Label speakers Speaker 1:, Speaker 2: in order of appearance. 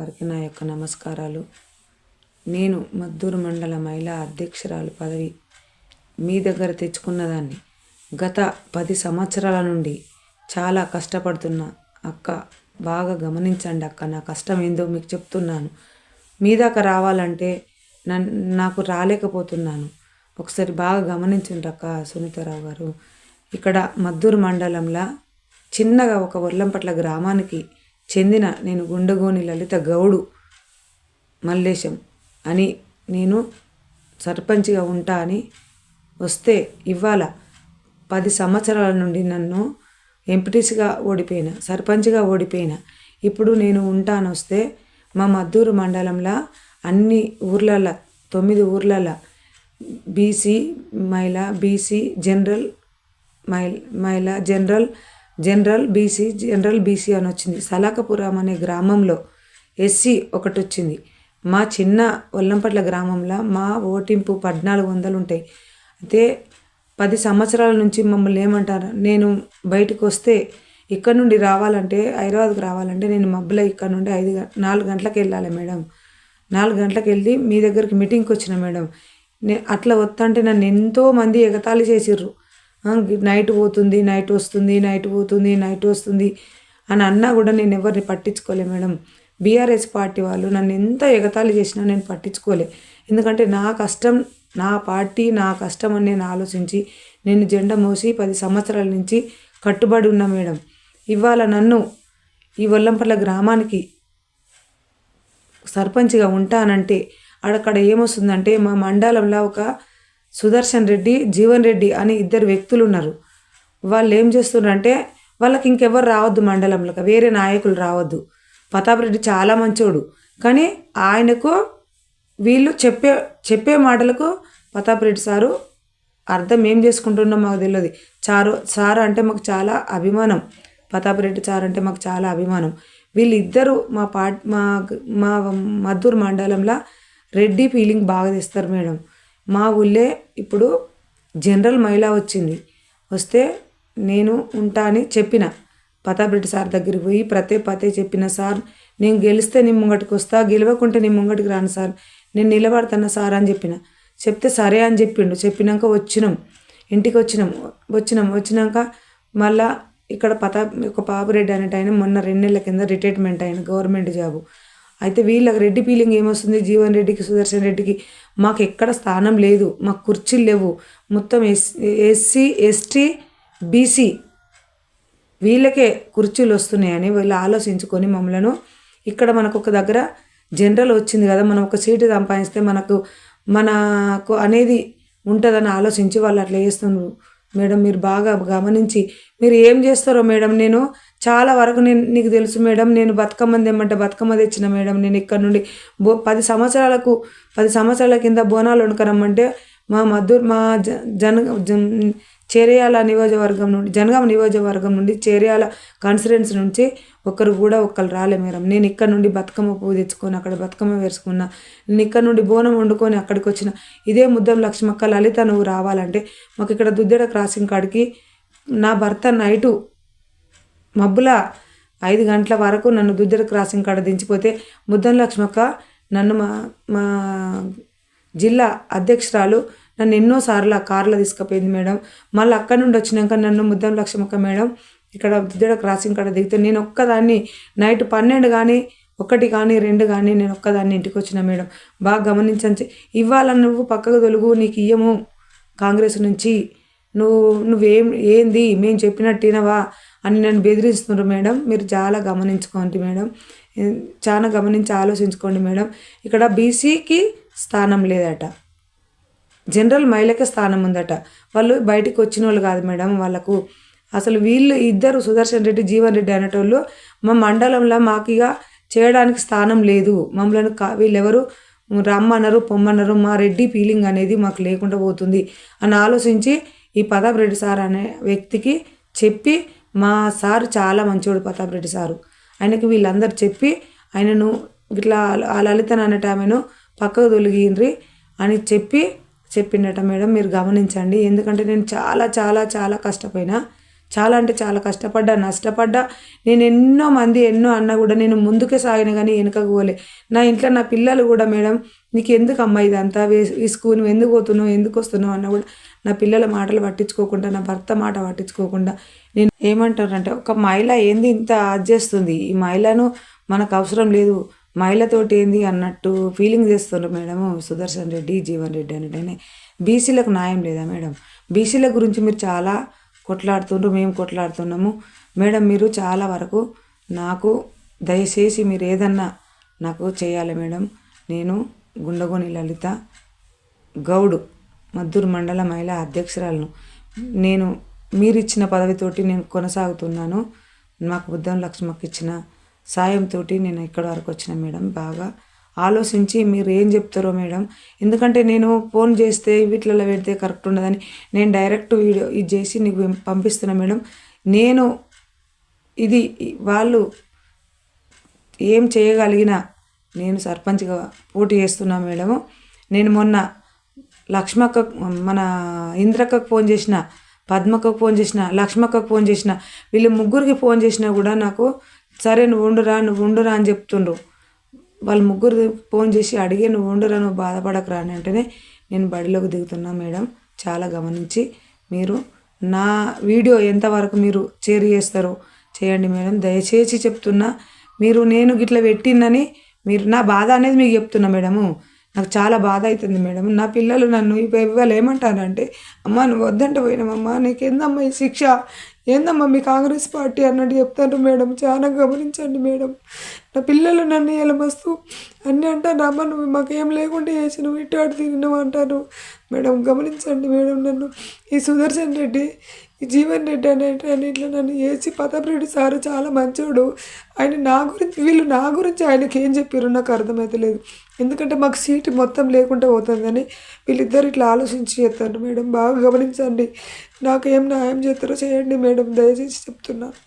Speaker 1: వారికి నా యొక్క నమస్కారాలు. నేను మద్దూరు మండల మహిళా అధ్యక్షురాలు పదవి మీ దగ్గర తెచ్చుకున్నదాన్ని గత పది సంవత్సరాల నుండి చాలా కష్టపడుతున్న అక్క. బాగా గమనించండి అక్క నా కష్టం ఏందో మీకు చెప్తున్నాను. మీ దాకా రావాలంటే నాకు రాలేకపోతున్నాను. ఒకసారి బాగా గమనించండి అక్క సునీతారావు గారు. ఇక్కడ మద్దూరు మండలంలో చిన్నగా ఒక ఒల్లంపట్ల గ్రామానికి చెందిన నేను గుండగోని లలిత గౌడు మల్లేశం అని నేను సర్పంచ్గా ఉంటా అని వస్తే ఇవాళ పది సంవత్సరాల నుండి నన్ను ఎంపీటీసీగా ఓడిపోయిన సర్పంచ్గా ఓడిపోయిన. ఇప్పుడు నేను ఉంటాను వస్తే మా మద్దూరు మండలంలో అన్ని ఊర్లల్లో తొమ్మిది ఊర్లల్లో బీసీ మహిళ బీసీ జనరల్ మహిళ మహిళ general general BC general BC అని వచ్చింది. సలాకపురం అనే గ్రామంలో ఎస్సీ ఒకటి వచ్చింది. మా చిన్న ఒల్లంపట్ల గ్రామంలో మా ఓటింపు పద్నాలుగు వందలు ఉంటాయి. అయితే పది సంవత్సరాల నుంచి మమ్మల్ని ఏమంటారు? నేను బయటకు వస్తే ఇక్కడ నుండి రావాలంటే హైదరాబాద్కి రావాలంటే నేను మబ్బులో ఇక్కడ నుండి ఐదు నాలుగు గంటలకు వెళ్ళాలి మేడం. నాలుగు గంటలకు వెళ్ళి మీ దగ్గరికి మీటింగ్కి వచ్చిన మేడం. నే అట్లా వస్తుంటే నన్ను ఎంతో మంది ఎగతాళి చేసిర్రు. నైట్ పోతుంది నైట్ వస్తుంది నైట్ పోతుంది నైట్ వస్తుంది అని అన్నా కూడా నేను ఎవరిని పట్టించుకోలే మేడం. బీఆర్ఎస్ పార్టీ వాళ్ళు నన్ను ఎంత ఎగతాళి చేసినా నేను పట్టించుకోలే. ఎందుకంటే నా కష్టం నా పార్టీ నా కష్టం అని నేను ఆలోచించి నేను జెండా మోసి పది సంవత్సరాల నుంచి కట్టుబడి ఉన్నా మేడం. ఇవాళ నన్ను ఈ వల్లంపల్ల గ్రామానికి సర్పంచ్గా ఉంటానంటే అక్కడ ఏమొస్తుందంటే మా మండలంలో ఒక సుదర్శన్ రెడ్డి జీవన్ రెడ్డి అని ఇద్దరు వ్యక్తులు ఉన్నారు వాళ్ళు ఏం చేస్తున్నారంటే వాళ్ళకి ఇంకెవ్వరు రావద్దు మండలంలోకి వేరే నాయకులు రావద్దు. ప్రతాప్ రెడ్డి చాలా మంచోడు. కానీ ఆయనకు వీళ్ళు చెప్పే చెప్పే మాటలకు ప్రతాప్ రెడ్డి సారు అర్థం ఏం చేసుకుంటున్నాం మాకు తెలియదు. చారు సార్ అంటే మాకు చాలా అభిమానం. ప్రతాప్ రెడ్డి సార్ అంటే మాకు చాలా అభిమానం. వీళ్ళిద్దరూ మా పా మా మా మద్దూరు మండలంలో రెడ్డి ఫీలింగ్ బాగా తెస్తారు మేడం. మా ఊళ్ళే ఇప్పుడు జనరల్ మహిళ వచ్చింది. వస్తే నేను ఉంటా అని చెప్పిన. పతాబ్రెడ్డి సార్ దగ్గరికి పోయి ప్రతే పతే చెప్పిన సార్ నేను గెలిస్తే నీ ముంగటికి వస్తా గెలవకుంటే నీ ముంగటికి రాను సార్. నేను నిలబడతాను సార్ అని చెప్పిన. చెప్తే సరే అని చెప్పిండు. చెప్పినాక వచ్చినాం. ఇంటికి వచ్చినాం. వచ్చినాం. వచ్చినాక మళ్ళా ఇక్కడ పతా ఒక పాపరెడ్డి అనేట ఆయన మొన్న రెండు నెలల కింద రిటైర్మెంట్ అయిన గవర్నమెంట్ జాబు. అయితే వీళ్ళకి రెడ్డి ఫీలింగ్ ఏమొస్తుంది? జీవన్ రెడ్డికి సుదర్శన్ రెడ్డికి? మాకు ఎక్కడ స్థానం లేదు. మాకు కుర్చీలు లేవు. మొత్తం ఎస్ ఎస్సీ ఎస్టీ బీసీ వీళ్ళకే కుర్చీలు వస్తున్నాయని వీళ్ళు ఆలోచించుకొని మమ్మలను ఇక్కడ మనకు ఒక దగ్గర జనరల్ వచ్చింది కదా మనం ఒక సీటు సంపాదిస్తే మనకు మనకు అనేది ఉంటుందని ఆలోచించి వాళ్ళు అట్లా చేస్తున్నారు. మేడం మీరు బాగా గమనించి మీరు ఏం చేస్తారో మేడం నేను చాలా వరకు నేను నీకు తెలుసు మేడం నేను బతుకమ్మ తెమ్మంటే బతుకమ్మ తెచ్చిన మేడం. నేను ఇక్కడ నుండి బో పది సంవత్సరాలకు పది సంవత్సరాల కింద బోనాలు వండుకరమ్మంటే మా మధుర్ మా జ జన జన్ చేరియాల నియోజకవర్గం నుండి జనగామ నియోజకవర్గం నుండి చేరియాల కాన్ఫరెన్స్ నుంచి ఒకరు కూడా ఒకరు రాలే మేడం. నేను ఇక్కడ నుండి బతుకమ్మ పువ్వు తెచ్చుకొని అక్కడ బతుకమ్మ వేసుకున్నా. నేను ఇక్కడ నుండి బోనం వండుకొని అక్కడికి వచ్చిన. ఇదే ముద్దం లక్ష్మక్క లలిత నువ్వు రావాలంటే మాకు ఇక్కడ దుద్దెడ క్రాసింగ్ కాడికి నా భర్త నైటు మబ్బుల ఐదు గంటల వరకు నన్ను దుద్దర క్రాసింగ్ కాడ దించిపోతే ముద్దం లక్ష్మక్క నన్ను మా మా జిల్లా అధ్యక్షురాలు నన్ను ఎన్నోసార్లు ఆ కార్లో తీసుకుపోయింది మేడం. మళ్ళీ అక్కడి నుండి వచ్చినాక నన్ను ముద్దం లక్ష్మక్క మేడం ఇక్కడ దుద్దడ క్రాసింగ్ కాడ దిగితే నేను ఒక్కదాన్ని నైట్ పన్నెండు కానీ ఒకటి కానీ రెండు కానీ నేను ఒక్కదాన్ని ఇంటికి వచ్చిన మేడం. బాగా గమనించండి. ఇవ్వాలని నువ్వు పక్కకు తొలుగు నీకు ఇయ్యము కాంగ్రెస్ నుంచి. నువ్వు నువ్వేం ఏంది? మేము చెప్పినట్టు వినవా? అని నన్ను బెదిరిస్తున్నారు మేడం. మీరు చాలా గమనించుకోండి మేడం. చాలా గమనించి ఆలోచించుకోండి మేడం. ఇక్కడ బీసీకి స్థానం లేదట. జనరల్ మహిళకే స్థానం ఉందట. వాళ్ళు బయటికి వచ్చిన వాళ్ళు కాదు మేడం వాళ్ళకు. అసలు వీళ్ళు ఇద్దరు సుదర్శన్ రెడ్డి జీవన్ రెడ్డి అనేటోళ్ళు మా మండలంలో మాకు ఇక చేయడానికి స్థానం లేదు. మమ్మల్ని కా వీళ్ళెవరు? రమ్మన్నారు పొమ్మన్నారు. మా రెడ్డి ఫీలింగ్ అనేది మాకు లేకుండా పోతుంది. అని ఆలోచించి ఈ ప్రతాప్ రెడ్డి సార్ అనే వ్యక్తికి చెప్పి మా సారు చాలా మంచోడు ప్రతాప్ రెడ్డి సారు. ఆయనకి వీళ్ళందరూ చెప్పి ఆయనను ఇట్లా ఆ లలిత అనేట ఆమెను పక్కకు తొలగిండ్రి అని చెప్పి చెప్పిండట మేడం మీరు గమనించండి. ఎందుకంటే నేను చాలా చాలా చాలా కష్టపోయినా. చాలా అంటే చాలా కష్టపడ్డా నష్టపడ్డా. నేను ఎన్నో మంది ఎన్నో అన్న కూడా నేను ముందుకే సాగిన కానీ వెనుకకు పోలే. నా ఇంట్లో నా పిల్లలు కూడా మేడం నీకు ఎందుకు అమ్మ ఇదంతా? వే- ఈ స్కూల్ నువ్వు ఎందుకు పోతున్నావు? ఎందుకు వస్తున్నావు? అన్న కూడా నా పిల్లల మాటలు పట్టించుకోకుండా నా భర్త మాట పట్టించుకోకుండా నేను ఏమంటానంటే ఒక మహిళ ఏంది ఇంత అది చేస్తుంది? ఈ మహిళను మనకు అవసరం లేదు. మహిళతోటి ఏంది అన్నట్టు ఫీలింగ్ చేస్తున్నారు మేడం సుదర్శన్ రెడ్డి జీవన్ రెడ్డి అనేటనే. బీసీలకు న్యాయం లేదా మేడం? బీసీల గురించి మీరు చాలా కొట్లాడుతుండ్రు మేము కొట్లాడుతున్నాము. మేడం మీరు చాలా వరకు నాకు దయచేసి మీరు ఏదన్నా నాకు చేయాలి మేడం. నేను గుండగోని లలిత గౌడు మద్దూరు మండల మహిళా అధ్యక్షురాలను. నేను మీరు ఇచ్చిన పదవితోటి నేను కొనసాగుతున్నాను. మాకు బుద్ధం లక్ష్మకి ఇచ్చిన సాయంతో నేను ఇక్కడ వరకు వచ్చిన మేడం. బాగా ఆలోచించి మీరు ఏం చెప్తారో మేడం. ఎందుకంటే నేను ఫోన్ చేస్తే వీటిలలో పెడితే కరెక్ట్ ఉండదని నేను డైరెక్ట్ వీడియో ఇది చేసి నీకు పంపిస్తున్నా మేడం. నేను ఇది వాళ్ళు ఏం చేయగలిగినా నేను సర్పంచ్గా పోటీ చేస్తున్నా మేడము. నేను మొన్న లక్ష్మక్క మన ఇంద్రక్కకు ఫోన్ చేసిన పద్మక్కకు ఫోన్ చేసిన లక్ష్మక్కకు ఫోన్ చేసిన వీళ్ళు ముగ్గురికి ఫోన్ చేసినా కూడా నాకు సరే నువ్వు ఉండురా నువ్వు ఉండురా అని చెప్తుండ్రు. వాళ్ళు ముగ్గురు ఫోన్ చేసి అడిగి నువ్వు ఉండురా నువ్వు బాధపడకరా అని అంటేనే నేను బడిలోకి దిగుతున్నా మేడం. చాలా గమనించి మీరు నా వీడియో ఎంతవరకు మీరు షేర్ చేస్తారో చేయండి మేడం. దయచేసి చెప్తున్నా మీరు నేను గిట్ల పెట్టిందని మీరు నా బాధ అనేది మీకు చెప్తున్నా మేడము. నాకు చాలా బాధ అవుతుంది మేడం నా పిల్లలు నన్ను ఇవాళ ఏమంటారంటే అమ్మ నువ్వు వద్దంటే పోయినామమ్మా నీకేందమ్మా ఈ శిక్ష? ఏందమ్మా మీ కాంగ్రెస్ పార్టీ? అన్నట్టు చెప్తాను మేడం చాలా గమనించండి మేడం నా పిల్లలు నన్ను ఇలా మస్తు అన్నీ అంటారు. అమ్మ నువ్వు మాకేం లేకుండా చేసినవు. ఇటు అటు తిరిగినావు అంటారు. మేడం గమనించండి మేడం నన్ను. ఈ సుదర్శన్ రెడ్డి ఈ జీవన్ రెడ్డి అనే ఇట్లా నన్ను ఏసి పదప్రెడ్డి సారు చాలా మంచోడు. ఆయన నా గురించి వీళ్ళు నా గురించి ఆయనకి ఏం చెప్పారు నాకు అర్థమవుతలేదు ఎందుకంటే మాకు సీటు మొత్తం లేకుండా పోతుందని వీళ్ళిద్దరు ఇట్లా ఆలోచించి చేస్తారు. మేడం బాగా గమనించండి. నాకు ఏం న్యాయం చేస్తారో చేయండి మేడం దయచేసి చెప్తున్నాను